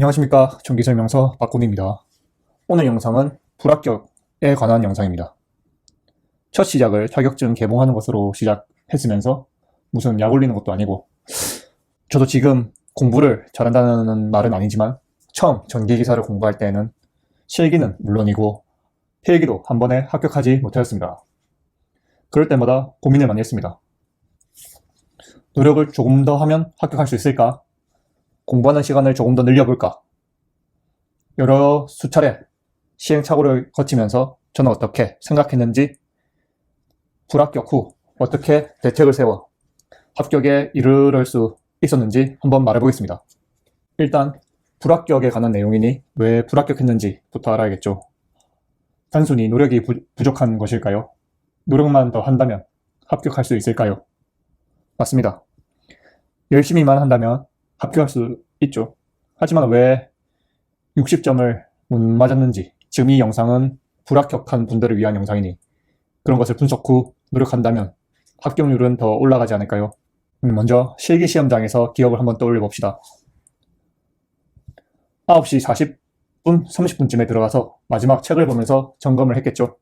안녕하십니까 전기설명서 박군입니다. 오늘 영상은 불합격에 관한 영상입니다. 첫 시작을 자격증 개봉하는 것으로 시작했으면서 무슨 약 올리는 것도 아니고 저도 지금 공부를 잘한다는 말은 아니지만 처음 전기기사를 공부할 때에는 실기는 물론이고 필기도 한 번에 합격하지 못하였습니다. 그럴 때마다 고민을 많이 했습니다. 노력을 조금 더 하면 합격할 수 있을까? 공부하는 시간을 조금 더 늘려볼까? 여러 수차례 시행착오를 거치면서 저는 어떻게 생각했는지 불합격 후 어떻게 대책을 세워 합격에 이르를 수 있었는지 한번 말해보겠습니다. 일단 불합격에 관한 내용이니 왜 불합격했는지부터 알아야겠죠. 단순히 노력이 부, 부족한 것일까요? 노력만 더 한다면 합격할 수 있을까요? 맞습니다. 열심히만 한다면 합격할 수 있죠. 하지만 왜 60점을 못 맞았는지 지금 이 영상은 불합격한 분들을 위한 영상이니 그런 것을 분석 후 노력한다면 합격률은 더 올라가지 않을까요? 음, 먼저 실기시험장에서 기억을 한번 떠올려 봅시다. 9시 40분, 30분쯤에 들어가서 마지막 책을 보면서 점검을 했겠죠.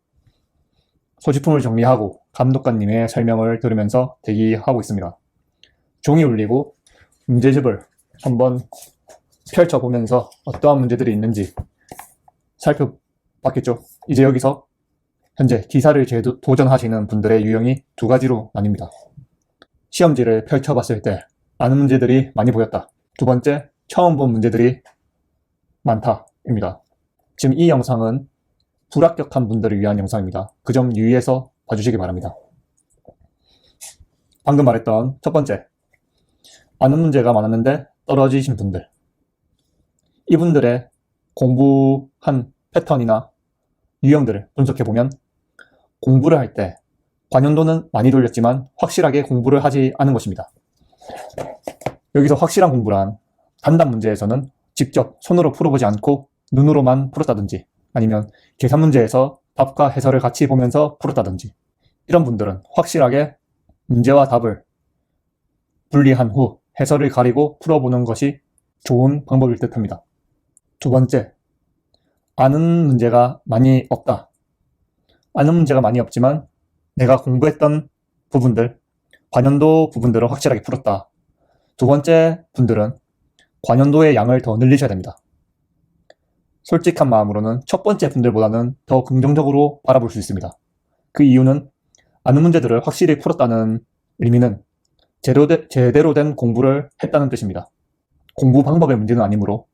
소지품을 정리하고 감독관님의 설명을 들으면서 대기하고 있습니다. 종이 울리고 문제집을 한번 펼쳐보면서 어떠한 문제들이 있는지 살펴봤겠죠. 이제 여기서 현재 기사를 제도, 도전하시는 분들의 유형이 두 가지로 나뉩니다. 시험지를 펼쳐봤을 때 아는 문제들이 많이 보였다. 두 번째, 처음 본 문제들이 많다입니다. 지금 이 영상은 불합격한 분들을 위한 영상입니다. 그 점 유의해서 봐주시기 바랍니다. 방금 말했던 첫 번째, 아는 문제가 많았는데 떨어지신 분들. 이분들의 공부한 패턴이나 유형들을 분석해 보면 공부를 할 때 관연도는 많이 돌렸지만 확실하게 공부를 하지 않은 것입니다. 여기서 확실한 공부란 단답 문제에서는 직접 손으로 풀어보지 않고 눈으로만 풀었다든지 아니면 계산 문제에서 답과 해설을 같이 보면서 풀었다든지 이런 분들은 확실하게 문제와 답을 분리한 후 해설을 가리고 풀어보는 것이 좋은 방법일 듯 합니다. 두 번째, 아는 문제가 많이 없다. 아는 문제가 많이 없지만 내가 공부했던 부분들, 관연도 부분들을 확실하게 풀었다. 두 번째 분들은 관연도의 양을 더 늘리셔야 됩니다. 솔직한 마음으로는 첫 번째 분들보다는 더 긍정적으로 바라볼 수 있습니다. 그 이유는 아는 문제들을 확실히 풀었다는 의미는 제대로, 된 공부를 했다는 뜻입니다. 공부 방법의 문제는 아니므로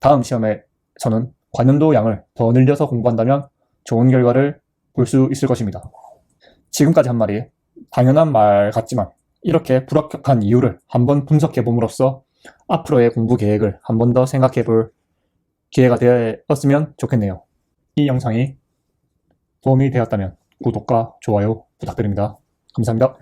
다음 시험에서는 관연도 양을 더 늘려서 공부한다면 좋은 결과를 볼 수 있을 것입니다. 지금까지 한 말이 당연한 말 같지만 이렇게 불합격한 이유를 한번 분석해 봄으로써 앞으로의 공부 계획을 한 번 더 생각해 볼 기회가 되었으면 좋겠네요. 이 영상이 도움이 되었다면 구독과 좋아요 부탁드립니다. 감사합니다.